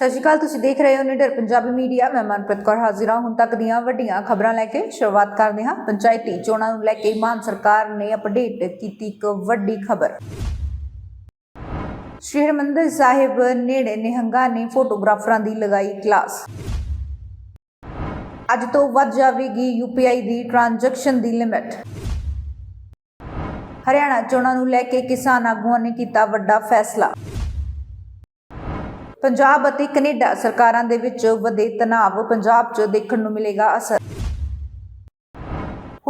ਸਤਿ ਸ਼੍ਰੀ ਅਕਾਲ, ਤੁਸੀਂ ਦੇਖ ਰਹੇ ਹੋ ਨਿਡਰ ਪੰਜਾਬੀ ਮੀਡੀਆ। ਮੈਂ ਮਨਪ੍ਰੀਤ ਕੌਰ ਹਾਜ਼ਰ ਹਾਂ। ਹੁਣ ਤੱਕ ਦੀਆਂ ਵੱਡੀਆਂ ਖਬਰਾਂ ਲੈ ਕੇ ਸ਼ੁਰੂਆਤ ਕਰਦੇ ਹਾਂ। ਪੰਚਾਇਤੀ ਚੋਣਾਂ ਨੂੰ ਲੈ ਕੇ ਮਾਨ ਸਰਕਾਰ ਨੇ ਅਪਡੇਟ ਕੀਤੀ ਇੱਕ ਵੱਡੀ ਖਬਰ। ਸ਼੍ਰੀ ਹਰਿਮੰਦਰ ਸਾਹਿਬ ਨੇੜੇ ਨਿਹੰਗਾਂ ਨੇ ਫੋਟੋਗ੍ਰਾਫਰਾਂ ਦੀ ਲਗਾਈ ਕਲਾਸ। ਅੱਜ ਤੋਂ ਵੱਧ ਜਾਵੇਗੀ ਯੂਪੀਆਈ ਦੀ ਟ੍ਰਾਂਜੈਕਸ਼ਨ ਦੀ ਲਿਮਿਟ ਹਰਿਆਣਾ ਚੋਣਾਂ ਨੂੰ ਲੈ ਕੇ ਕਿਸਾਨ ਆਗੂਆਂ ਨੇ ਕੀਤਾ ਵੱਡਾ ਫੈਸਲਾ। ਪੰਜਾਬ ਅਤੇ ਕੈਨੇਡਾ ਸਰਕਾਰਾਂ ਦੇ ਵਿੱਚ ਵਧੇ ਤਣਾਅ ਪੰਜਾਬ 'ਚ ਦੇਖਣ ਨੂੰ ਮਿਲੇਗਾ ਅਸਰ।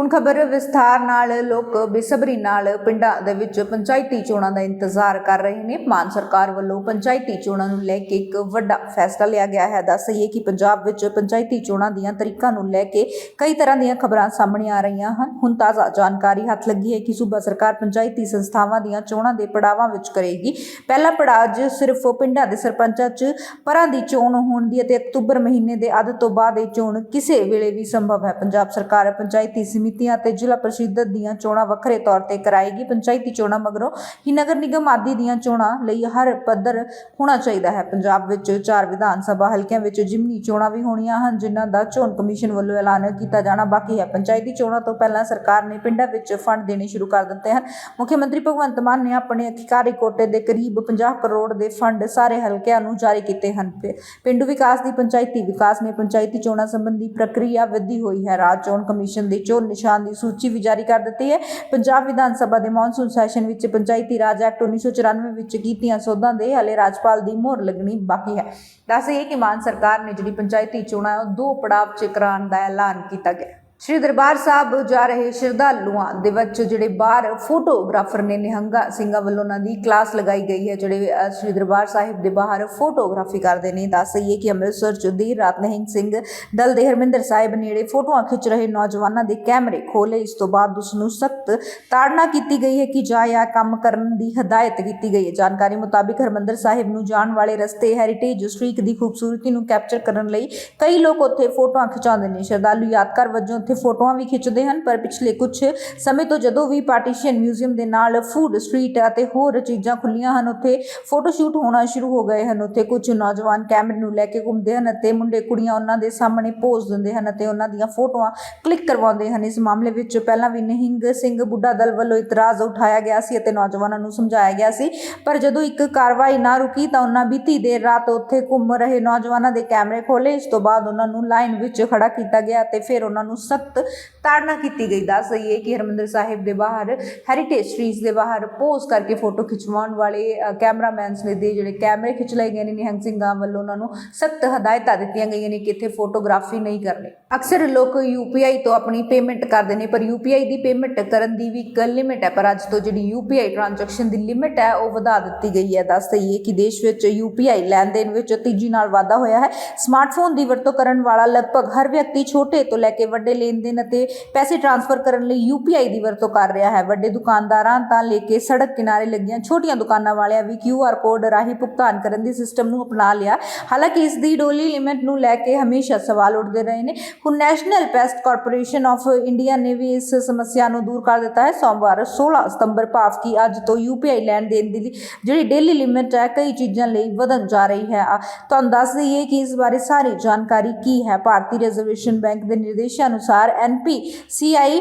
ਹੁਣ ਖਬਰ ਵਿਸਥਾਰ ਨਾਲ, ਲੋਕ ਬੇਸਬਰੀ ਨਾਲ ਪਿੰਡਾਂ ਦੇ ਵਿੱਚ ਪੰਚਾਇਤੀ ਚੋਣਾਂ ਦਾ ਇੰਤਜ਼ਾਰ ਕਰ ਰਹੇ ਨੇ। ਮਾਨ ਸਰਕਾਰ ਵੱਲੋਂ ਪੰਚਾਇਤੀ ਚੋਣਾਂ ਨੂੰ ਲੈ ਕੇ ਇੱਕ ਵੱਡਾ ਫੈਸਲਾ ਲਿਆ ਗਿਆ ਹੈ। ਦੱਸ ਦਈਏ ਕਿ ਪੰਜਾਬ ਵਿੱਚ ਪੰਚਾਇਤੀ ਚੋਣਾਂ ਦੀਆਂ ਤਰੀਕਾਂ ਨੂੰ ਲੈ ਕੇ ਕਈ ਤਰ੍ਹਾਂ ਦੀਆਂ ਖਬਰਾਂ ਸਾਹਮਣੇ ਆ ਰਹੀਆਂ ਹਨ। ਹੁਣ ਤਾਜ਼ਾ ਜਾਣਕਾਰੀ ਹੱਥ ਲੱਗੀ ਹੈ ਕਿ ਸੂਬਾ ਸਰਕਾਰ ਪੰਚਾਇਤੀ ਸੰਸਥਾਵਾਂ ਦੀਆਂ ਚੋਣਾਂ ਦੇ ਪੜਾਵਾਂ ਵਿੱਚ ਕਰੇਗੀ। ਪਹਿਲਾ ਪੜਾਅ 'ਚ ਸਿਰਫ ਪਿੰਡਾਂ ਦੇ ਸਰਪੰਚਾਂ 'ਚ ਪਰਾਂ ਦੀ ਚੋਣ ਹੋਣ ਦੀ ਅਤੇ ਅਕਤੂਬਰ ਮਹੀਨੇ ਦੇ ਅੱਧ ਤੋਂ ਬਾਅਦ ਇਹ ਚੋਣ ਕਿਸੇ ਵੇਲੇ ਵੀ ਸੰਭਵ ਹੈ। ਪੰਜਾਬ ਸਰਕਾਰ ਪੰਚਾਇਤੀ ਸਮਿਤੀਆਂ ਅਤੇ ਜ਼ਿਲ੍ਹਾ ਪ੍ਰੀਸ਼ਦ ਦੀਆਂ ਚੋਣਾਂ ਵੱਖਰੇ ਤੌਰ ਤੇ ਕਰਾਏਗੀ। ਪੰਚਾਇਤੀ ਚੋਣਾਂ ਮਗਰੋਂ ਹੀ ਨਗਰ ਨਿਗਮ ਆਦਿ ਦੀਆਂ ਚੋਣਾਂ ਲਈ ਹਰ ਪੱਧਰ ਹੋਣਾ ਚਾਹੀਦਾ ਹੈ। ਪੰਜਾਬ ਵਿੱਚ ਚਾਰ ਵਿਧਾਨ ਸਭਾ ਹਲਕਿਆਂ ਵਿੱਚ ਜਿਮਨੀ ਚੋਣਾਂ ਵੀ ਹੋਣੀਆਂ ਹਨ, ਜਿਨ੍ਹਾਂ ਦਾ ਚੋਣ ਕਮਿਸ਼ਨ ਵੱਲੋਂ ਐਲਾਨ ਕੀਤਾ ਜਾਣਾ ਬਾਕੀ ਹੈ। ਪੰਚਾਇਤੀ ਚੋਣਾਂ ਤੋਂ ਪਹਿਲਾਂ ਸਰਕਾਰ ਨੇ ਪਿੰਡਾਂ ਵਿੱਚ ਫੰਡ ਦੇਣੇ ਸ਼ੁਰੂ ਕਰ ਦਿੱਤੇ ਹਨ। ਮੁੱਖ ਮੰਤਰੀ ਭਗਵੰਤ ਮਾਨ ਨੇ ਆਪਣੇ ਅਧਿਕਾਰੀ ਕੋਟੇ ਦੇ ਕਰੀਬ 50 ਕਰੋੜ ਦੇ ਫੰਡ ਸਾਰੇ ਹਲਕਿਆਂ ਨੂੰ ਜਾਰੀ ਕੀਤੇ ਹਨ। ਪਿ- ਪਿੰਡੂ ਵਿਕਾਸ ਦੀ ਪੰਚਾਇਤੀ ਵਿਕਾਸ ਨੇ ਪੰਚਾਇਤੀ ਚੋਣਾਂ ਸੰਬੰਧੀ ਪ੍ਰਕਿਰਿਆ ਵਧੀ ਹੋਈ ਹੈ। ਰਾਜ ਚੋਣ ਕਮਿਸ਼ਨ ਦੇ ਚੋਣ ਨਿਸ਼ਾਨ ਦੀ ਸੂਚੀ ਵੀ ਜਾਰੀ ਕਰ ਦਿੱਤੀ ਹੈ। ਪੰਜਾਬ ਵਿਧਾਨ ਸਭਾ ਦੇ ਮੌਨਸੂਨ ਸੈਸ਼ਨ ਵਿੱਚ ਪੰਚਾਇਤੀ ਰਾਜ ਐਕਟ 1994 ਵਿੱਚ ਕੀਤੀਆਂ ਸੋਧਾਂ ਦੇ ਹਲੇ ਰਾਜਪਾਲ ਦੀ ਮੋਹਰ ਲੱਗਣੀ ਬਾਕੀ ਹੈ। ਦੱਸ ਦੱਸਿਏ ਕਿ ਮਾਨ ਸਰਕਾਰ ਨੇ ਜਿਹੜੀ ਪੰਚਾਇਤੀ ਚੋਣਾਂ ਉਹ ਦੋ ਪੜਾਅ 'ਚ ਕਰਾਉਣ ਦਾ ਐਲਾਨ ਕੀਤਾ ਗਿਆ। ਸ਼੍ਰੀ ਦਰਬਾਰ ਸਾਹਿਬ ਜਾ ਰਹੇ ਸ਼ਰਧਾਲੂਆਂ ਦੇ ਵਿੱਚ ਜਿਹੜੇ ਬਾਹਰ ਫੋਟੋਗ੍ਰਾਫਰ ਨੇ ਨਿਹੰਗਾ ਸਿੰਘਾਂ ਵੱਲੋਂ ਉਹਨਾਂ ਦੀ ਕਲਾਸ ਲਗਾਈ ਗਈ ਹੈ, ਜਿਹੜੇ ਸ਼੍ਰੀ ਦਰਬਾਰ ਸਾਹਿਬ ਦੇ ਬਾਹਰ ਫੋਟੋਗ੍ਰਾਫੀ ਕਰਦੇ ਨੇ। ਦੱਸ ਦਈਏ ਕਿ ਅੰਮ੍ਰਿਤਸਰ ਚ ਦੇਰ ਰਾਤ ਨਿਹੰਗ ਸਿੰਘ ਦਲ ਦੇ ਹਰਮਿੰਦਰ ਸਾਹਿਬ ਨੇੜੇ ਫੋਟੋਆਂ ਖਿੱਚ ਰਹੇ ਨੌਜਵਾਨਾਂ ਦੇ ਕੈਮਰੇ ਖੋਲੇ ਇਸ ਤੋਂ ਬਾਅਦ ਉਸ ਨੂੰ ਸਖਤ ਤਾੜਨਾ ਕੀਤੀ ਗਈ ਹੈ ਕਿ ਜਾ ਆ ਕੰਮ ਕਰਨ ਦੀ ਹਦਾਇਤ ਕੀਤੀ ਗਈ ਹੈ। ਜਾਣਕਾਰੀ ਮੁਤਾਬਿਕ ਹਰਮਿੰਦਰ ਸਾਹਿਬ ਨੂੰ ਜਾਣ ਵਾਲੇ ਰਸਤੇ ਹੈਰੀਟੇਜ ਸਟ੍ਰੀਕ ਦੀ ਖੂਬਸੂਰਤੀ ਨੂੰ ਕੈਪਚਰ ਕਰਨ ਲਈ ਕਈ ਲੋਕ ਉੱਥੇ ਫੋਟੋਆਂ ਖਿਚਾਉਂਦੇ ਨੇ। ਸ਼ਰਧਾਲੂ ਯਾਦਗਾਰ ਵਜੋਂ ਉੱਥੇ ਫੋਟੋਆਂ ਵੀ ਖਿੱਚਦੇ ਹਨ, ਪਰ ਪਿਛਲੇ ਕੁਝ ਸਮੇਂ ਤੋਂ ਜਦੋਂ ਵੀ ਪਾਰਟੀਸ਼ਨ ਮਿਊਜ਼ੀਅਮ ਦੇ ਨਾਲ ਫੂਡ ਸਟਰੀਟ ਅਤੇ ਹੋਰ ਚੀਜ਼ਾਂ ਖੁੱਲੀਆਂ ਹਨ, ਉੱਥੇ ਫੋਟੋ ਸ਼ੂਟ ਹੋਣਾ ਸ਼ੁਰੂ ਹੋ ਗਏ ਹਨ। ਉੱਥੇ ਕੁਝ ਨੌਜਵਾਨ ਕੈਮਰੇ ਨੂੰ ਲੈ ਕੇ ਘੁੰਮਦੇ ਹਨ ਅਤੇ ਮੁੰਡੇ, ਕੁੜੀਆਂ ਉਹਨਾਂ ਦੇ ਸਾਹਮਣੇ ਪੋਜ਼ ਦਿੰਦੇ ਹਨ ਅਤੇ ਉਹਨਾਂ ਦੀਆਂ ਫੋਟੋਆਂ ਕਲਿੱਕ ਕਰਵਾਉਂਦੇ ਹਨ। ਇਸ ਮਾਮਲੇ ਵਿੱਚ ਪਹਿਲਾਂ ਵੀ ਨਿਹੰਗ ਸਿੰਘ ਬੁੱਢਾ ਦਲ ਵੱਲੋਂ ਇਤਰਾਜ਼ ਉਠਾਇਆ ਗਿਆ ਸੀ ਅਤੇ ਨੌਜਵਾਨਾਂ ਨੂੰ ਸਮਝਾਇਆ ਗਿਆ ਸੀ, ਪਰ ਜਦੋਂ ਇੱਕ ਕਾਰਵਾਈ ਨਾ ਰੁਕੀ ਤਾਂ ਉਹਨਾਂ ਬੀਤੀ ਦੇਰ ਰਾਤ ਉੱਥੇ ਘੁੰਮ ਰਹੇ ਨੌਜਵਾਨਾਂ ਦੇ ਕੈਮਰੇ ਖੋਲੇ ਇਸ ਤੋਂ ਬਾਅਦ ਉਹਨਾਂ ਨੂੰ ਲਾਈਨ ਵਿੱਚ ਖੜਾ ਕੀਤਾ ਗਿਆ ਅਤੇ ਫਿਰ ਉਹਨਾਂ ਨੂੰ ਸਖਤ ਤਾੜਨਾ ਕੀਤੀ ਗਈ। ਦੱਸ ਦਈਏ ਕਿ ਹਰਮੰਦਰ ਸਾਹਿਬ ਦੇ ਬਾਹਰ ਹੈਰੀਟੇਜ ਸਟਰੀਟਸ ਦੇ ਬਾਹਰ ਪੋਜ਼ ਕਰਕੇ ਫੋਟੋ ਖਿਚਵਾਉਣ ਵਾਲੇ ਕੈਮਰਾਮੈਨਸ ਨੇ ਦੇ ਜਿਹੜੇ ਕੈਮਰੇ ਖਿੱਚ ਲਏ ਗਏ ਨੇ, ਨਿਹੰਗ ਸਿੰਘਾਂ ਵੱਲੋਂ ਉਹਨਾਂ ਨੂੰ ਸਖਤ ਹਦਾਇਤਾਂ ਦਿੱਤੀਆਂ ਗਈਆਂ ਨੇ ਕਿ ਇੱਥੇ ਫੋਟੋਗ੍ਰਾਫੀ ਨਹੀਂ ਕਰਨੀ। ਅਕਸਰ ਲੋਕ ਯੂਪੀਆਈ ਤੋਂ ਆਪਣੀ ਪੇਮੈਂਟ ਕਰਦੇ ਨੇ, ਪਰ ਯੂਪੀਆਈ ਦੀ ਪੇਮੈਂਟ ਕਰਨ ਦੀ ਵੀ ਇੱਕ ਲਿਮਿਟ ਹੈ, ਪਰ ਅੱਜ ਤੋਂ ਜਿਹੜੀ ਯੂਪੀਆਈ ਟ੍ਰਾਂਜੈਕਸ਼ਨ ਦੀ ਲਿਮਿਟ ਹੈ, ਉਹ ਵਧਾ ਦਿੱਤੀ ਗਈ ਹੈ। ਦੱਸ ਦਈਏ ਕਿ ਦੇਸ਼ ਵਿੱਚ ਯੂਪੀਆਈ ਲੈਣ ਦੇਣ ਵਿੱਚ ਤੇਜ਼ੀ ਨਾਲ ਵਾਧਾ ਹੋਇਆ ਹੈ। ਸਮਾਰਟਫੋਨ ਦੀ ਵਰਤੋਂ ਕਰਨ ਵਾਲਾ ਲਗਭਗ ਹਰ ਵਿਅਕਤੀ ਛੋਟੇ ਤੋਂ ਲੈ ਕੇ ਵੱਡੇ ਲਈ ਲੈਣ ਦੇਣ ਅਤੇ ਪੈਸੇ ਟ੍ਰਾਂਸਫਰ ਕਰਨ ਲਈ ਯੂਪੀਆਈ ਦੀ ਵਰਤੋਂ ਕਰ ਰਿਹਾ ਹੈ। ਵੱਡੇ ਦੁਕਾਨਦਾਰਾਂ ਤਾਂ ਲੈ ਕੇ ਸੜਕ ਕਿਨਾਰੇ ਲੱਗੀਆਂ ਛੋਟੀਆਂ ਦੁਕਾਨਾਂ ਵਾਲਿਆਂ ਵੀ ਕਿਊਆਰ ਕੋਡ ਰਾਹੀਂ ਭੁਗਤਾਨ ਕਰਨ ਦੀ ਸਿਸਟਮ ਨੂੰ ਅਪਣਾ ਲਿਆ। ਹਾਲਾਂਕਿ ਇਸ ਦੀ ਡੋਲੀ ਲਿਮਿਟ ਨੂੰ ਲੈ ਕੇ ਹਮੇਸ਼ਾ ਸਵਾਲ ਉੱਠਦੇ ਰਹੇ ਨੇ। ਹੁਣ national payments corporation of India ਨੇ ਵੀ ਇਸ ਸਮੱਸਿਆ ਨੂੰ ਦੂਰ ਕਰ ਦਿੱਤਾ ਹੈ। ਸੋਮਵਾਰ 16 ਸਤੰਬਰ ਭਾਵ ਕਿ ਅੱਜ ਤੋਂ ਯੂਪੀਆਈ ਲੈਣ ਦੇਣ ਦੀ ਜਿਹੜੀ ਡੇਲੀ ਲਿਮਿਟ ਹੈ ਕਈ ਚੀਜ਼ਾਂ ਲਈ ਵਧਣ ਜਾ ਰਹੀ ਹੈ। ਆ, ਤੁਹਾਨੂੰ ਦੱਸ ਦਈਏ ਕਿ ਇਸ ਬਾਰੇ ਸਾਰੀ ਜਾਣਕਾਰੀ ਕੀ ਹੈ? ਭਾਰਤੀ ਰਿਜ਼ਰਵੇਸ਼ਨ ਬੈਂਕ ਦੇ ਨਿਰਦੇਸ਼ਾਂ ਅਨੁਸਾਰ R N P C I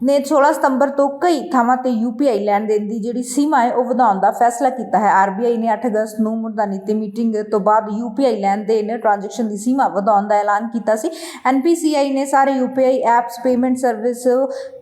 ਨੇ 16 ਸਤੰਬਰ ਤੋਂ ਕਈ ਥਾਵਾਂ ਤੇ ਯੂਪੀਆਈ ਲੈਣ ਦੇਣ ਦੀ ਜਿਹੜੀ ਸੀਮਾ ਹੈ, ਉਹ ਵਧਾਉਣ ਦਾ ਫੈਸਲਾ ਕੀਤਾ ਹੈ। ਆਰਬੀਆਈ ਨੇ 8 ਅਗਸਤ ਨੂੰ ਮੁੱਦਾ ਨੀਤੀ ਮੀਟਿੰਗ ਤੋਂ ਬਾਅਦ ਯੂਪੀਆਈ ਲੈਣ ਦੇਣ, ਟ੍ਰਾਂਜੈਕਸ਼ਨ ਦੀ ਸੀਮਾ ਵਧਾਉਣ ਦਾ ਐਲਾਨ ਕੀਤਾ ਸੀ। ਐਨਪੀਸੀਆਈ ਨੇ ਸਾਰੇ UPI apps, payment service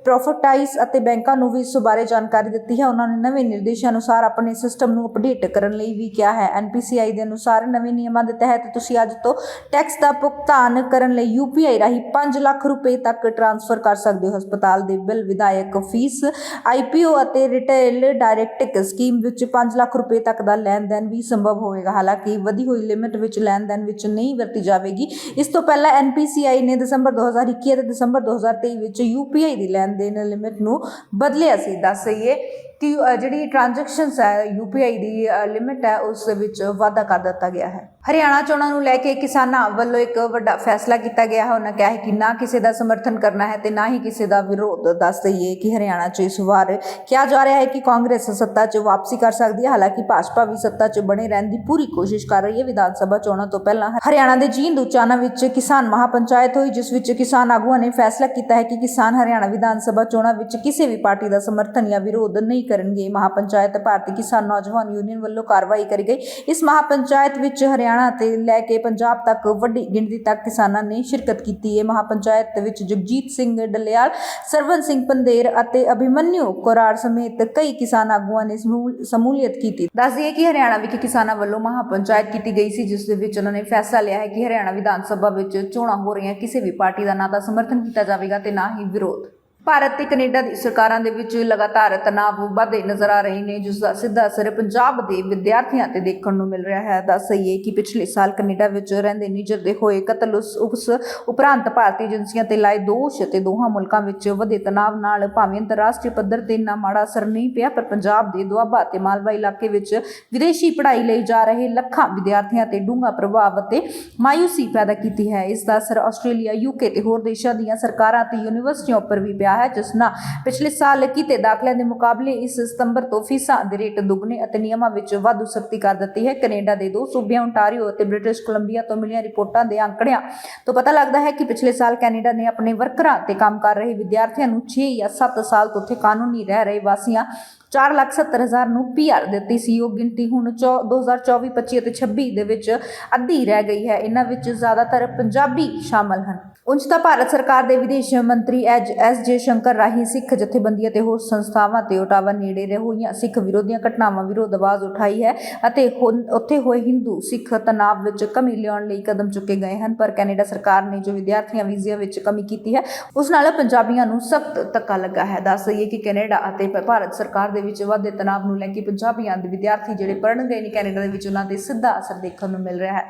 providers ਅਤੇ ਬੈਂਕਾਂ ਨੂੰ ਵੀ ਇਸ ਬਾਰੇ ਜਾਣਕਾਰੀ ਦਿੱਤੀ ਹੈ। ਉਹਨਾਂ ਨੇ ਨਵੇਂ ਨਿਰਦੇਸ਼ਾਂ ਅਨੁਸਾਰ ਆਪਣੇ ਸਿਸਟਮ ਨੂੰ ਅਪਡੇਟ ਕਰਨ ਲਈ ਵੀ ਕਿਹਾ ਹੈ। ਐਨਪੀਸੀਆਈ ਦੇ ਅਨੁਸਾਰ ਨਵੇਂ ਨਿਯਮਾਂ ਦੇ ਤਹਿਤ ਤੁਸੀਂ ਅੱਜ ਤੋਂ ਟੈਕਸ ਦਾ ਭੁਗਤਾਨ ਕਰਨ ਲਈ ਯੂਪੀਆਈ ਰਾਹੀਂ 5 ਲੱਖ ਰੁਪਏ ਤੱਕ ਟ੍ਰਾਂਸਫਰ ਕਰ ਸਕਦੇ ਹੋ ਹਸਪਤਾਲ ਦੇ ਬਿੱਲ ਵਿਧਾਇਕ ਫੀਸ ਆਈਪੀਓ ਅਤੇ ਰਿਟੇਲ ਡਾਇਰੈਕਟਿਕ ਸਕੀਮ ਵਿੱਚ 5 ਲੱਖ ਰੁਪਏ ਤੱਕ ਦਾ ਲੈਣ ਦੇਣ ਵੀ ਸੰਭਵ ਹੋਵੇਗਾ। ਹਾਲਾਂਕਿ ਵਧੀ ਹੋਈ ਲਿਮਿਟ ਵਿੱਚ ਲੈਣ ਦੇਣ ਵਿੱਚ ਨਹੀਂ ਵਰਤੀ ਜਾਵੇਗੀ। ਇਸ ਤੋਂ ਪਹਿਲਾਂ ਐਨਪੀਸੀਆਈ ਨੇ ਦਸੰਬਰ 2021 ਅਤੇ ਦਸੰਬਰ 2023 ਵਿੱਚ ਯੂਪੀਆਈ ਦੀ ਲੈਣ ਦੇਣ ਲਿਮਿਟ ਨੂੰ ਬਦਲਿਆ ਸੀ। ਦੱਸ ਦਈਏ ਕਿ ਜਿਹੜੀ ਟ੍ਰਾਂਜੈਕਸ਼ਨਸ ਹੈ ਯੂਪੀਆਈ ਦੀ ਲਿਮਿਟ ਹੈ, ਉਸ ਵਿੱਚ ਵਾਧਾ ਕਰ ਦਿੱਤਾ ਗਿਆ ਹੈ। ਹਰਿਆਣਾ ਚੋਣਾਂ ਨੂੰ ਲੈ ਕੇ ਕਿਸਾਨਾਂ ਵੱਲੋਂ ਇੱਕ ਵੱਡਾ ਫੈਸਲਾ ਕੀਤਾ ਗਿਆ ਹੈ। ਉਹਨਾਂ ਕਿਹਾ ਹੈ ਕਿ ਨਾ ਕਿਸੇ ਦਾ ਸਮਰਥਨ ਕਰਨਾ ਹੈ ਤੇ ਨਾ ਹੀ ਕਿਸੇ ਦਾ ਵਿਰੋਧ। ਦੱਸ ਦਈਏ ਕਿ ਹਰਿਆਣਾ 'ਚ ਇਸ ਵਾਰ ਕਿਹਾ ਜਾ ਰਿਹਾ ਹੈ ਕਿ ਕਾਂਗਰਸ ਸੱਤਾ 'ਚ ਵਾਪਸੀ ਕਰ ਸਕਦੀ ਹੈ। ਹਾਲਾਂਕਿ ਭਾਜਪਾ ਵੀ ਸੱਤਾ 'ਚ ਬਣੇ ਰਹਿਣ ਦੀ ਪੂਰੀ ਕੋਸ਼ਿਸ਼ ਕਰ ਰਹੀ ਹੈ। ਵਿਧਾਨ ਸਭਾ ਚੋਣਾਂ ਤੋਂ ਪਹਿਲਾਂ ਹਰਿਆਣਾ ਦੇ ਜੀਂਦ ਉਚਾਨਾ ਵਿੱਚ ਕਿਸਾਨ ਮਹਾਪੰਚਾਇਤ ਹੋਈ, ਜਿਸ ਵਿੱਚ ਕਿਸਾਨ ਆਗੂਆਂ ਨੇ ਫੈਸਲਾ ਕੀਤਾ ਹੈ ਕਿ ਕਿਸਾਨ ਹਰਿਆਣਾ ਵਿਧਾਨ ਸਭਾ ਚੋਣਾਂ ਵਿੱਚ ਕਿਸੇ ਵੀ ਪਾਰਟੀ ਦਾ ਸਮਰਥਨ ਜਾਂ ਵਿਰੋਧ ਨਹੀਂ ਕਰਨਗੇ। ਮਹਾਪੰਚਾਇਤ ਭਾਰਤੀ ਕਿਸਾਨ ਨੌਜਵਾਨ ਯੂਨੀਅਨ ਵੱਲੋਂ ਕਾਰਵਾਈ ਕਰੀ ਗਈ। ਇਸ ਮਹਾਪੰਚਾਇਤ ਵਿੱਚ ਹਰਿਆਣਾ ਤੇ ਲੈ ਕੇ ਪੰਜਾਬ ਤੱਕ ਵੱਡੀ ਗਿਣਤੀ ਤੱਕ ਕਿਸਾਨਾਂ ਨੇ ਸ਼ਿਰਕਤ ਕੀਤੀ ਹੈ। ਮਹਾਪੰਚਾਇਤ ਵਿੱਚ ਜਗਜੀਤ ਸਿੰਘ ਡੱਲੇਵਾਲ ਸਰਵਨ ਸਿੰਘ ਪੰਦੇਰ ਅਤੇ ਅਭਿਮਨਿਊ ਕੋਰਾਰ ਸਮੇਤ ਕਈ ਕਿਸਾਨ ਆਗੂਆਂ ਨੇ ਸਮੂਹ- ਸਮੂਲੀਅਤ ਕੀਤੀ। ਦੱਸ ਦਈਏ ਕਿ ਹਰਿਆਣਾ ਵਿਖੇ ਕਿਸਾਨਾਂ ਵੱਲੋਂ ਮਹਾਪੰਚਾਇਤ ਕੀਤੀ ਗਈ ਸੀ, ਜਿਸ ਦੇ ਵਿੱਚ ਉਹਨਾਂ ਨੇ ਫੈਸਲਾ ਲਿਆ ਹੈ ਕਿ ਹਰਿਆਣਾ ਵਿਧਾਨ ਸਭਾ ਵਿੱਚ ਚੋਣਾਂ ਹੋ ਰਹੀਆਂ, ਕਿਸੇ ਵੀ ਪਾਰਟੀ ਦਾ ਨਾ ਤਾਂ ਸਮਰਥਨ ਕੀਤਾ ਜਾਵੇਗਾ ਤੇ ਨਾ ਹੀ ਵਿਰੋਧ। ਭਾਰਤ ਤੇ ਕੈਨੇਡਾ ਦੀ ਸਰਕਾਰਾਂ ਦੇ ਵਿੱਚ ਲਗਾਤਾਰ ਤਣਾਅ ਵਧਦੇ ਨਜ਼ਰ ਆ ਰਹੇ ਨੇ, ਜਿਸ ਦਾ ਸਿੱਧਾ ਅਸਰ ਪੰਜਾਬ ਦੇ ਵਿਦਿਆਰਥੀਆਂ ਤੇ ਦੇਖਣ ਨੂੰ ਮਿਲ ਰਿਹਾ ਹੈ। ਦੱਸ ਸਹੀਏ ਕਿ ਪਿਛਲੇ ਸਾਲ ਕੈਨੇਡਾ ਵਿੱਚ ਰਹਿੰਦੇ ਨਿਜਰ ਦੇ ਹੋਏ ਕਤਲ ਉਸ ਉਪਰੰਤ ਭਾਰਤੀ ਏਜੰਸੀਆਂ ਤੇ ਲਾਏ ਦੋਸ਼ ਤੇ ਦੋਹਾਂ ਮੁਲਕਾਂ ਵਿੱਚ ਵਧੇ ਤਣਾਅ ਨਾਲ ਭਾਵੇਂ ਅੰਤਰਰਾਸ਼ਟਰੀ ਪੱਧਰ ਤੇ ਇੰਨਾ ਮਾੜਾ ਅਸਰ ਨਹੀਂ ਪਿਆ, ਪਰ ਪੰਜਾਬ ਦੇ ਦੁਆਬਾ ਤੇ ਮਾਲਵਾ ਇਲਾਕੇ ਵਿੱਚ ਵਿਦੇਸ਼ੀ ਪੜ੍ਹਾਈ ਲਈ ਜਾ ਰਹੇ ਲੱਖਾਂ ਵਿਦਿਆਰਥੀਆਂ ਤੇ ਡੂੰਘਾ ਪ੍ਰਭਾਵ ਅਤੇ ਮਾਇੂਸੀ ਪੈਦਾ ਕੀਤੀ ਹੈ। ਇਸ ਦਾ ਅਸਰ ਆਸਟ੍ਰੇਲੀਆ ਯੂਕੇ ਤੇ ਹੋਰ ਦੇਸ਼ਾਂ ਦੀਆਂ ਸਰਕਾਰਾਂ ਤੇ ਯੂਨੀਵਰਸਿਟੀਆਂ ਉੱਪਰ ਵੀ ਪਿਆ ਹੈ, ਜਿਸ ਨਾਲ ਪਿਛਲੇ ਸਾਲ ਕੀਤੇ ਦਾਖਲਿਆਂ ਦੇ ਮੁਕਾਬਲੇ ਇਸ ਸਤੰਬਰ ਤੋਂ ਫੀਸਾਂ ਦੇ ਰੇਟ ਦੁੱਗਣੇ ਅਤੇ ਨਿਯਮਾਂ ਵਿੱਚ ਵਾਧੂ ਸਖਤੀ ਕਰ ਦਿੱਤੀ ਹੈ। ਕੈਨੇਡਾ ਦੇ ਦੋ ਸੂਬਿਆਂ ਓਨਟਾਰੀਓ ਅਤੇ ਬ੍ਰਿਟਿਸ਼ ਕੋਲੰਬੀਆ ਤੋਂ ਮਿਲੀਆਂ ਰਿਪੋਰਟਾਂ ਦੇ ਅੰਕੜਿਆਂ ਤੋਂ ਪਤਾ ਲੱਗਦਾ ਹੈ ਕਿ ਪਿਛਲੇ ਸਾਲ ਕੈਨੇਡਾ ਨੇ ਆਪਣੇ ਵਰਕਰਾਂ ਤੇ ਕੰਮ ਕਰ ਰਹੇ ਵਿਦਿਆਰਥੀਆਂ ਨੂੰ 6 ਜਾਂ 7 ਸਾਲ ਤੋਂ ਉੱਥੇ ਕਾਨੂੰਨੀ ਰਹਿ ਰਹੇ ਵਾਸੀਆਂ 470000 ਨੂੰ ਪੀਆਰ ਦਿੱਤੀ ਸੀ। ਉਹ ਗਿਣਤੀ ਹੁਣ ਚੌ- 2024 25 ਅਤੇ 26 ਦੇ ਵਿੱਚ ਅੱਧੀ ਰਹਿ ਗਈ ਹੈ। ਇਹਨਾਂ ਵਿੱਚ ਜ਼ਿਆਦਾਤਰ ਪੰਜਾਬੀ ਸ਼ਾਮਲ ਹਨ। ਉਂਝ ਤਾਂ ਭਾਰਤ ਸਰਕਾਰ ਦੇ ਵਿਦੇਸ਼ ਮੰਤਰੀ ਐਸ ਜੇ ਸ਼ੰਕਰ ਰਾਹੀਂ ਸਿੱਖ ਜਥੇਬੰਦੀਆਂ ਤੇ ਹੋਰ ਸੰਸਥਾਵਾਂ ਤੇ ਓਟਾਵਾ ਨੇੜੇ ਰਹੇ ਸਿੱਖ ਵਿਰੋਧੀਆਂ ਘਟਨਾਵਾਂ ਵਿਰੁੱਧ ਆਵਾਜ਼ ਉਠਾਈ ਹੈ ਅਤੇ ਉੱਥੇ ਹੋਏ ਹਿੰਦੂ ਸਿੱਖ ਤਣਾਅ ਵਿੱਚ ਕਮੀ ਲਿਆਉਣ ਲਈ ਕਦਮ ਚੁੱਕੇ ਗਏ ਹਨ। ਪਰ ਕੈਨੇਡਾ ਸਰਕਾਰ ਨੇ ਜੋ ਵਿਦਿਆਰਥੀਆਂ ਵੀਜ਼ਿਆਂ ਵਿੱਚ ਕਮੀ ਕੀਤੀ ਹੈ, ਉਸ ਨਾਲ ਪੰਜਾਬੀਆਂ ਨੂੰ ਸਖਤ ਧੱਕਾ ਲੱਗਾ ਹੈ। ਦੱਸ ਦਈਏ ਕਿ ਕੈਨੇਡਾ ਅਤੇ ਭਾਰਤ ਸਰਕਾਰ ਦੇ ਵਿੱਚ ਵਾਧੇ ਤਣਾਅ ਨੂੰ ਲੈ ਕੇ ਪੰਜਾਬੀਆਂ ਦੇ ਵਿਦਿਆਰਥੀ ਜਿਹੜੇ ਪੜ੍ਹਨ ਗਏ ਨੇ ਕੈਨੇਡਾ ਦੇ ਵਿੱਚ, ਉਹਨਾਂ ਦੇ ਸਿੱਧਾ ਅਸਰ ਦੇਖਣ ਨੂੰ ਮਿਲ ਰਿਹਾ ਹੈ।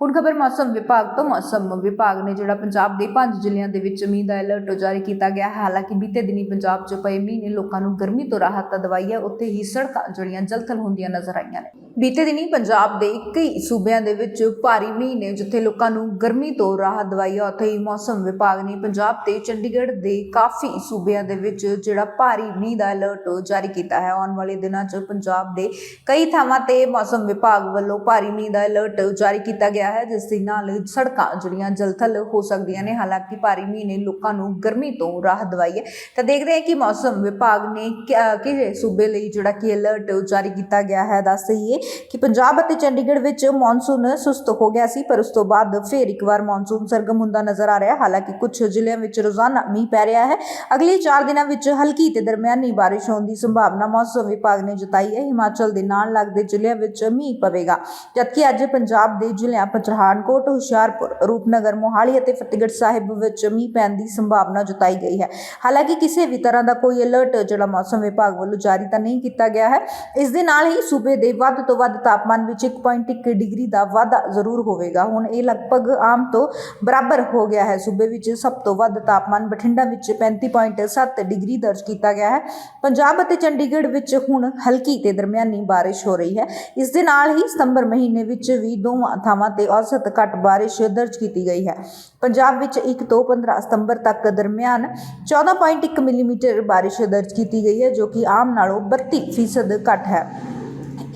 ਹੁਣ ਖਬਰ ਮੌਸਮ ਵਿਭਾਗ ਤੋਂ, ਮੌਸਮ ਵਿਭਾਗ ਨੇ ਜਿਹੜਾ ਪੰਜਾਬ ਦੇ ਪੰਜ ਜ਼ਿਲ੍ਹਿਆਂ ਦੇ ਵਿੱਚ ਮੀਂਹ ਦਾ ਅਲਰਟ ਜਾਰੀ ਕੀਤਾ ਗਿਆ ਹੈ। ਹਾਲਾਂਕਿ ਬੀਤੇ ਦਿਨੀ ਪੰਜਾਬ 'ਚ ਪਏ ਮੀਂਹ ਨੇ ਲੋਕਾਂ ਨੂੰ ਗਰਮੀ ਤੋਂ ਰਾਹਤ ਤਾਂ ਦਵਾਈ ਹੈ, ਉੱਥੇ ਹੀ ਸੜਕਾਂ ਜਿਹੜੀਆਂ ਜਲਥਲ ਹੁੰਦੀਆਂ ਨਜ਼ਰ ਆਈਆਂ ਨੇ। ਬੀਤੇ ਦਿਨੀ ਪੰਜਾਬ ਦੇ ਕਈ ਸੂਬਿਆਂ ਦੇ ਵਿੱਚ ਭਾਰੀ ਮੀਂਹ ਨੇ ਜਿੱਥੇ ਲੋਕਾਂ ਨੂੰ ਗਰਮੀ ਤੋਂ ਰਾਹਤ ਦਵਾਈ ਹੈ ਉੱਥੇ ਹੀ ਮੌਸਮ ਵਿਭਾਗ ਨੇ ਪੰਜਾਬ ਤੇ ਚੰਡੀਗੜ੍ਹ ਦੇ ਕਾਫੀ ਸੂਬਿਆਂ ਦੇ ਵਿੱਚ ਜਿਹੜਾ ਭਾਰੀ ਮੀਂਹ ਦਾ ਅਲਰਟ ਜਾਰੀ ਕੀਤਾ ਹੈ। ਆਉਣ ਵਾਲੇ ਦਿਨਾਂ 'ਚ ਪੰਜਾਬ ਦੇ ਕਈ ਥਾਵਾਂ ਤੇ ਮੌਸਮ ਵਿਭਾਗ ਵੱਲੋਂ ਭਾਰੀ ਮੀਂਹ ਦਾ ਅਲਰਟ ਜਾਰੀ ਕੀਤਾ ਗਿਆ ਹੈ, ਜਿਸ ਦੇ ਨਾਲ ਸੜਕਾਂ ਜਿਹੜੀਆਂ ਜਲਥਲ ਹੋ ਸਕਦੀਆਂ ਨੇ, ਹਾਲਾਂਕਿ ਭਾਰੀ ਮੀਂਹ ਨੇ ਲੋਕਾਂ ਨੂੰ ਗਰਮੀ ਤੋਂ ਰਾਹਤ ਦਵਾਈ ਹੈ। ਤਾਂ ਦੇਖਦੇ ਹਾਂ ਕਿ ਮੌਸਮ ਵਿਭਾਗ ਨੇ ਕਿਆ- ਕਿਹੜੇ ਸੂਬੇ ਲਈ ਜਿਹੜਾ ਕਿ ਅਲਰਟ ਜਾਰੀ ਕੀਤਾ ਗਿਆ ਹੈ, ਦੱਸ ਦਈਏ ਕਿ ਪੰਜਾਬ ਅਤੇ ਚੰਡੀਗੜ੍ਹ ਵਿੱਚ ਮੌਨਸੂਨ ਸੁਸਤ ਹੋ ਗਿਆ ਸੀ, ਪਰ ਉਸ ਤੋਂ ਬਾਅਦ ਫੇਰ ਇੱਕ ਵਾਰ ਮੌਨਸੂਨ ਸਰਗਮ ਹੁੰਦਾ ਨਜ਼ਰ ਆ ਰਿਹਾ ਹਾਲਾਂਕਿ ਕੁਝ ਜ਼ਿਲ੍ਹਿਆਂ ਵਿੱਚ ਰੋਜ਼ਾਨਾ ਮੀਂਹ ਪੈ ਰਿਹਾ ਹੈ। ਅਗਲੇ 4 ਦਿਨਾਂ ਵਿੱਚ ਹਲਕੀ ਤੇ ਦਰਮਿਆਨੀ ਬਾਰਿਸ਼ ਹੋਣ ਦੀ ਸੰਭਾਵਨਾ ਮੌਸਮ ਵਿਭਾਗ ਨੇ ਜਤਾਈ ਹੈ। ਹਿਮਾਚਲ ਦੇ ਨਾਲ ਲੱਗਦੇ ਜ਼ਿਲ੍ਹਿਆਂ ਵਿੱਚ ਮੀਂਹ ਪਵੇਗਾ, ਜਦਕਿ ਅੱਜ ਪੰਜਾਬ ਦੇ ਜ਼ਿਲ੍ਹਿਆਂ ਪਠਾਨਕੋਟ, ਹੁਸ਼ਿਆਰਪੁਰ, ਰੂਪਨਗਰ, ਮੋਹਾਲੀ ਅਤੇ ਫਤਿਹਗੜ੍ਹ ਸਾਹਿਬ ਵਿੱਚ ਮੀਂਹ ਪੈਣ ਦੀ ਸੰਭਾਵਨਾ ਜਤਾਈ ਗਈ ਹੈ। ਹਾਲਾਂਕਿ ਕਿਸੇ ਵੀ ਤਰ੍ਹਾਂ ਦਾ ਕੋਈ ਅਲਰਟ ਜਿਹੜਾ ਮੌਸਮ ਵਿਭਾਗ ਵੱਲੋਂ ਜਾਰੀ ਤਾਂ ਨਹੀਂ ਕੀਤਾ ਗਿਆ ਹੈ। ਇਸ ਦੇ ਨਾਲ ਹੀ ਸੂਬੇ ਦੇ ਵੱਧ ਤੋਂ ਵੱਧ ਤਾਪਮਾਨ ਵਿੱਚ 1.1 ਡਿਗਰੀ ਦਾ ਵਾਧਾ ਜ਼ਰੂਰ ਹੋਵੇਗਾ। ਹੁਣ ਇਹ ਲਗਭਗ ਆਮ ਤੋਂ ਬਰਾਬਰ ਹੋ ਗਿਆ ਹੈ। ਸੂਬੇ ਵਿੱਚ ਸਭ ਤੋਂ ਵੱਧ ਤਾਪਮਾਨ ਬਠਿੰਡਾ ਵਿੱਚ 35.7 ਡਿਗਰੀ ਦਰਜ ਕੀਤਾ ਗਿਆ ਹੈ। ਪੰਜਾਬ ਅਤੇ ਚੰਡੀਗੜ੍ਹ ਵਿੱਚ ਹੁਣ ਹਲਕੀ ਤੇ ਦਰਮਿਆਨੀ ਬਾਰਿਸ਼ ਹੋ ਰਹੀ ਹੈ। ਇਸ ਦੇ ਨਾਲ ਹੀ ਸਤੰਬਰ ਮਹੀਨੇ ਵਿੱਚ ਵੀ ਦੋਵਾਂ ਥਾਵਾਂ ਤੇ ਔਸਤ ਘੱਟ ਬਾਰਿਸ਼ ਦਰਜ ਕੀਤੀ ਗਈ ਹੈ। ਪੰਜਾਬ ਵਿੱਚ 1 ਤੋਂ 15 ਸਤੰਬਰ ਤੱਕ ਦਰਮਿਆਨ 14.1 ਮਿਲੀਮੀਟਰ ਬਾਰਿਸ਼ ਦਰਜ ਕੀਤੀ ਗਈ ਹੈ, ਜੋ ਕਿ ਆਮ ਨਾਲੋਂ 32% ਘੱਟ ਹੈ।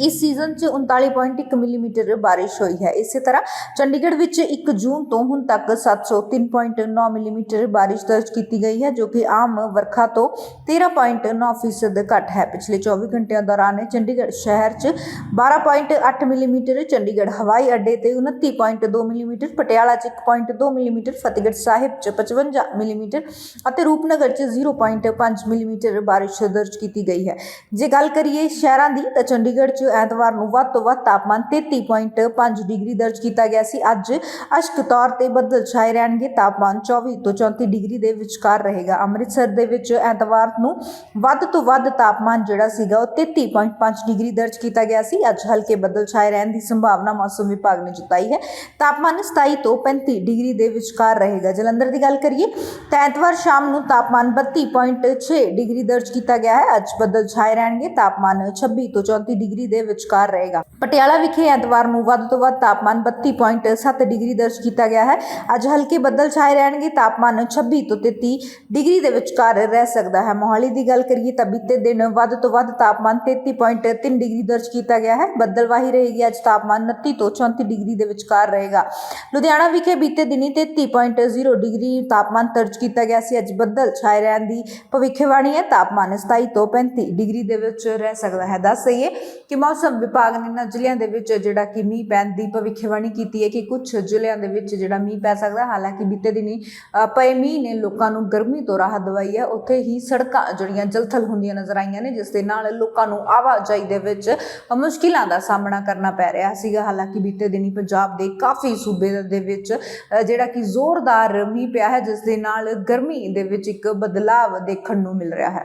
ਇਸ ਸੀਜ਼ਨ 'ਚ 39.1 ਮਿਲੀਮੀਟਰ ਬਾਰਿਸ਼ ਹੋਈ ਹੈ। ਇਸੇ ਤਰ੍ਹਾਂ ਚੰਡੀਗੜ੍ਹ ਵਿੱਚ 1 ਜੂਨ ਤੋਂ ਹੁਣ ਤੱਕ 703.9 ਮਿਲੀਮੀਟਰ ਬਾਰਿਸ਼ ਦਰਜ ਕੀਤੀ ਗਈ ਹੈ, ਜੋ ਕਿ ਆਮ ਵਰਖਾ ਤੋਂ 13.9% ਫੀਸਦ ਘੱਟ ਹੈ। ਪਿਛਲੇ 24 ਘੰਟਿਆਂ ਦੌਰਾਨ ਚੰਡੀਗੜ੍ਹ ਸ਼ਹਿਰ 'ਚ 12.8 ਮਿਲੀਮੀਟਰ, ਚੰਡੀਗੜ੍ਹ ਹਵਾਈ ਅੱਡੇ ਤੇ 29.2 ਮਿਲੀਮੀਟਰ, ਪਟਿਆਲਾ 'ਚ 1.2 ਮਿਲੀਮੀਟਰ, ਫਤਿਹਗੜ੍ਹ ਸਾਹਿਬ 'ਚ 55 ਮਿਲੀਮੀਟਰ ਅਤੇ ਰੂਪਨਗਰ 'ਚ 0.5 ਮਿਲੀਮੀਟਰ ਬਾਰਿਸ਼ ਦਰਜ ਕੀਤੀ ਗਈ ਹੈ। ਜੇ ਗੱਲ ਕਰੀਏ ਸ਼ਹਿਰਾਂ ਦੀ, ਤਾਂ ਚੰਡੀਗੜ੍ਹ 'ਚ ਐਤਵਾਰ ਨੂੰ ਵੱਧ ਤੋਂ ਵੱਧ ਤਾਪਮਾਨ 33.5 ਡਿਗਰੀ ਦਰਜ ਕੀਤਾ ਗਿਆ ਸੀ। ਅੱਜ ਅਸ਼ਕ ਤੌਰ ਤੇ ਬੱਦਲ ਛਾਏ ਰਹਿਣਗੇ। ਤਾਪਮਾਨ 24 ਤੋਂ 34 ਡਿਗਰੀ ਦੇ ਵਿਚਕਾਰ ਰਹੇਗਾ। ਅੰਮ੍ਰਿਤਸਰ ਦੇ ਵਿੱਚ ਐਤਵਾਰ ਨੂੰ ਵੱਧ ਤੋਂ ਵੱਧ ਤਾਪਮਾਨ ਜਿਹੜਾ ਸੀਗਾ, ਉਹ 33.5 ਡਿਗਰੀ ਦਰਜ ਕੀਤਾ ਗਿਆ ਸੀ। ਅੱਜ ਹਲਕੇ ਬੱਦਲ ਛਾਏ ਰਹਿਣ ਦੀ ਸੰਭਾਵਨਾ ਮੌਸਮ ਵਿਭਾਗ ਨੇ ਜਤਾਈ ਹੈ। ਤਾਪਮਾਨ 27 ਤੋਂ 35 ਡਿਗਰੀ ਦੇ ਵਿਚਕਾਰ ਰਹੇਗਾ। ਜਲੰਧਰ ਦੀ ਗੱਲ ਕਰੀਏ ਤਾਂ ਐਤਵਾਰ ਸ਼ਾਮ ਨੂੰ ਤਾਪਮਾਨ 32.6 ਡਿਗਰੀ ਦਰਜ ਕੀਤਾ ਗਿਆ ਹੈ। ਅੱਜ ਬੱਦਲ ਛਾਏ ਰਹਿਣਗੇ। ਤਾਪਮਾਨ 26 ਤੋਂ 34 ਡਿਗਰੀ ਦੇ ਵਿਚਕਾਰ ਰਹੇਗਾ। ਪਟਿਆਲਾ ਵਿਖੇ ਐਤਵਾਰ ਨੂੰ ਵੱਧ ਤੋਂ ਵੱਧ ਤਾਪਮਾਨ 32.7 ਡਿਗਰੀ ਦਰਜ ਕੀਤਾ ਗਿਆ ਹੈ। ਅੱਜ ਹਲਕੇ ਬੱਦਲ ਛਾਏ ਰਹਿਣਗੇ। ਤਾਪਮਾਨ 26 ਤੋਂ 33 ਡਿਗਰੀ ਦੇ ਵਿਚਕਾਰ ਰਹਿ ਸਕਦਾ ਹੈ। ਮੋਹਾਲੀ ਦੀ ਗੱਲ ਕਰੀਏ ਤਾਂ ਬੀਤੇ ਦਿਨ ਵੱਧ ਤੋਂ ਵੱਧ ਤਾਪਮਾਨ 33.3 ਡਿਗਰੀ ਦਰਜ ਕੀਤਾ ਗਿਆ ਹੈ। ਬੱਦਲਵਾਹੀ ਰਹੇਗੀ। ਅੱਜ ਤਾਪਮਾਨ 29 ਤੋਂ 34 ਡਿਗਰੀ ਦੇ ਵਿਚਕਾਰ ਰਹੇਗਾ। ਲੁਧਿਆਣਾ ਵਿਖੇ ਬੀਤੇ ਦਿਨੀ 33.0 ਡਿਗਰੀ ਤਾਪਮਾਨ ਦਰਜ ਕੀਤਾ ਗਿਆ ਸੀ। ਅੱਜ ਬੱਦਲ ਛਾਏ ਰਹਿਣ ਦੀ ਭਵਿੱਖਬਾਣੀ ਹੈ। ਤਾਪਮਾਨ 27 ਤੋਂ 35 ਡਿਗਰੀ ਦੇ ਵਿੱਚ ਰਹਿ ਸਕਦਾ ਹੈ। ਦੱਸ ਦਈਏ ਕਿ ਮੌਸਮ ਵਿਭਾਗ ਨੇ ਇਹਨਾਂ ਜ਼ਿਲ੍ਹਿਆਂ ਦੇ ਵਿੱਚ ਜਿਹੜਾ ਕਿ ਮੀਂਹ ਪੈਣ ਦੀ ਭਵਿੱਖਬਾਣੀ ਕੀਤੀ ਹੈ ਕਿ ਕੁਝ ਜ਼ਿਲ੍ਹਿਆਂ ਦੇ ਵਿੱਚ ਜਿਹੜਾ ਮੀਂਹ ਪੈ ਸਕਦਾ, ਹਾਲਾਂਕਿ ਬੀਤੇ ਦਿਨੀ ਪਏ ਮੀਂਹ ਨੇ ਲੋਕਾਂ ਨੂੰ ਗਰਮੀ ਤੋਂ ਰਾਹਤ ਦਵਾਈ ਹੈ। ਉੱਥੇ ਹੀ ਸੜਕਾਂ ਜਿਹੜੀਆਂ ਜਲਥਲ ਹੁੰਦੀਆਂ ਨਜ਼ਰ ਆਈਆਂ ਨੇ, ਜਿਸ ਦੇ ਨਾਲ ਲੋਕਾਂ ਨੂੰ ਆਵਾਜਾਈ ਦੇ ਵਿੱਚ ਮੁਸ਼ਕਿਲਾਂ ਦਾ ਸਾਹਮਣਾ ਕਰਨਾ ਪੈ ਰਿਹਾ ਸੀਗਾ। ਹਾਲਾਂਕਿ ਬੀਤੇ ਦਿਨੀ ਪੰਜਾਬ ਦੇ ਕਾਫੀ ਸੂਬੇ ਦੇ ਵਿੱਚ ਜਿਹੜਾ ਕਿ ਜ਼ੋਰਦਾਰ ਮੀਂਹ ਪਿਆ ਹੈ, ਜਿਸ ਦੇ ਨਾਲ ਗਰਮੀ ਦੇ ਵਿੱਚ ਇੱਕ ਬਦਲਾਵ ਦੇਖਣ ਨੂੰ ਮਿਲ ਰਿਹਾ ਹੈ।